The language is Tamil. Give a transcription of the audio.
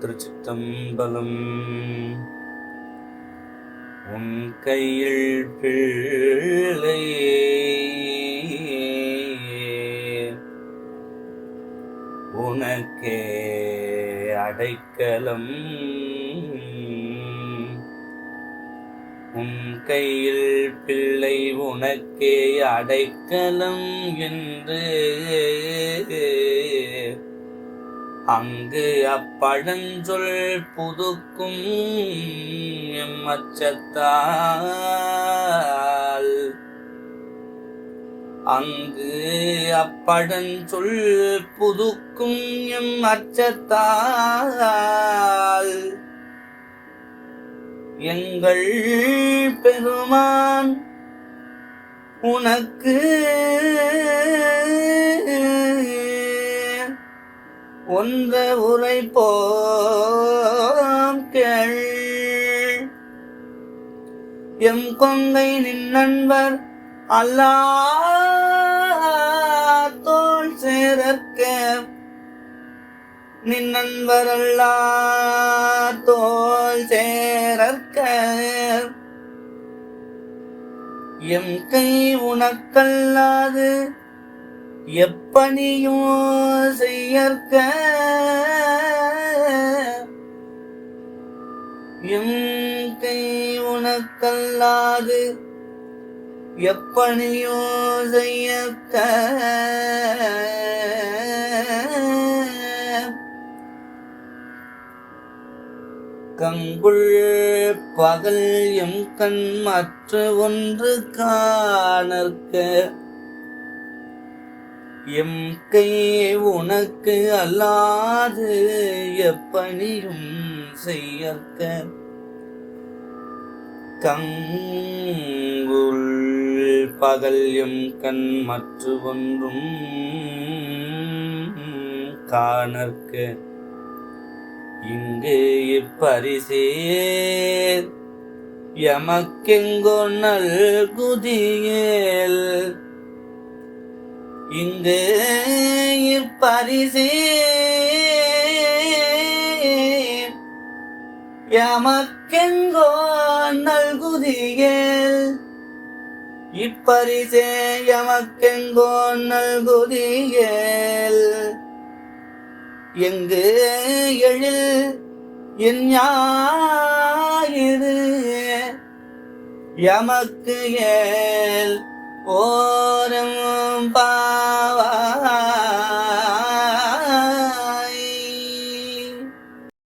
திருச்சித்தம்பலம் உன் கையில் பிள்ளையே உனக்கே அடைக்கலம். உன் கையில் பிள்ளை உனக்கே அடைக்கலம் என்று அங்கு அப்பழஞ்சொல் புதுக்கும் எம்மச்சத்தால். அங்கு அப்பழஞ்சொல் புதுக்கும் எம் அச்சத்தால் எங்கள் பெருமான் உனக்கு உந்த உரை கேள். எம் கொங்கை நின் நண்பர் அல்லா தோல் சேரற்க நின் நண்பர் அல்லா தோல் சேரற்க எம் கை உனக்கல்லாது எப்பணியும் செய்யற்க. எம் கை உனக்கல்லாது எப்பணியோ செய்யற்க. கங்குள் பகல் எம் கண் மற்ற ஒன்று காணற்க. எம் கை உனக்கு அல்லாது எப்பணியும் செய்யக்க கங்குள் பகல் எம் கண் மற்ற ஒன்றும் காணற்க. இங்கு இப்பரிசே எமக்கெங்கோ நல்குதியேல் இங்கு இப்பரிசே எமக்கெங்கோ நல்குதியேல் இப்பரிசே எமக்கெங்கோ நல்குதியேல் எங்கு எழில் என் ஞாயிறு. எமக்கு ஏல் 我的爸